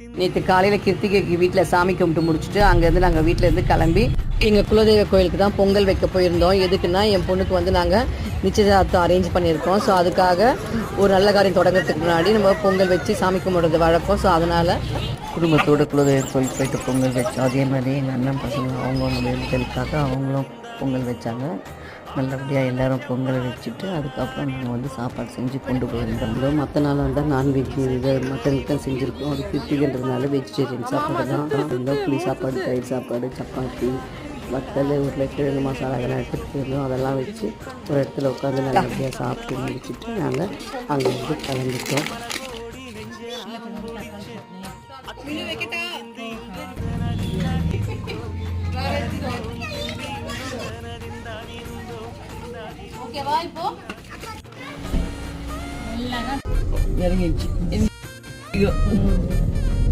நேற்று காலையில் கிருத்திகைக்கு வீட்டில் சாமி கும்பிட்டு முடிச்சுட்டு அங்கேருந்து நாங்கள் வீட்டிலேருந்து கிளம்பி எங்கள் குலதெய்வ கோயிலுக்கு தான் பொங்கல் வைக்க போயிருந்தோம். எதுக்குன்னா என் பொண்ணுக்கு வந்து நாங்கள் நிச்சயதார்த்தம் அரேஞ்ச் பண்ணியிருக்கோம். ஸோ அதுக்காக ஒரு நல்ல காரியம் தொடங்குறதுக்கு முன்னாடி நம்ம பொங்கல் வச்சு சாமி கும்பிடுறது வழக்கம். ஸோ அதனால் குடும்பத்தோட குலதெய்வ கோயிலுக்கு போயிட்டு பொங்கல் வச்சோம். அதே மாதிரி எங்கள் அண்ணன் பசங்க அவங்கவுங்க வேண்டுதலுக்காக அவங்களும் பொங்கல் வச்சாங்க. நல்லபடியாக எல்லாரும் பொங்கலை வச்சுட்டு அதுக்கப்புறம் நாங்கள் வந்து சாப்பாடு செஞ்சு கொண்டு போயிருந்தோம். மற்ற நாள் வந்தால் நான்வெஜ் இது மட்டன் தான் செஞ்சுருக்கோம். அது கிருத்திகன்றதுனால வெஜிடேரியன் சாப்பாடு தான். இருந்தால் புளி சாப்பாடு தயிர் சாப்பாடு சப்பாத்தி வத்தல் உருளைக்கிழங்கு மசாலா அதெல்லாம் எடுத்துகிட்டு போயிருந்தோம். அதெல்லாம் வச்சு ஒரு இடத்துல உட்காந்து நல்லபடியாக சாப்பிட்டு முடிச்சுட்டு நாங்கள் அங்கே வந்து கிளம்பிட்டோம். இறங்கிடுச்சு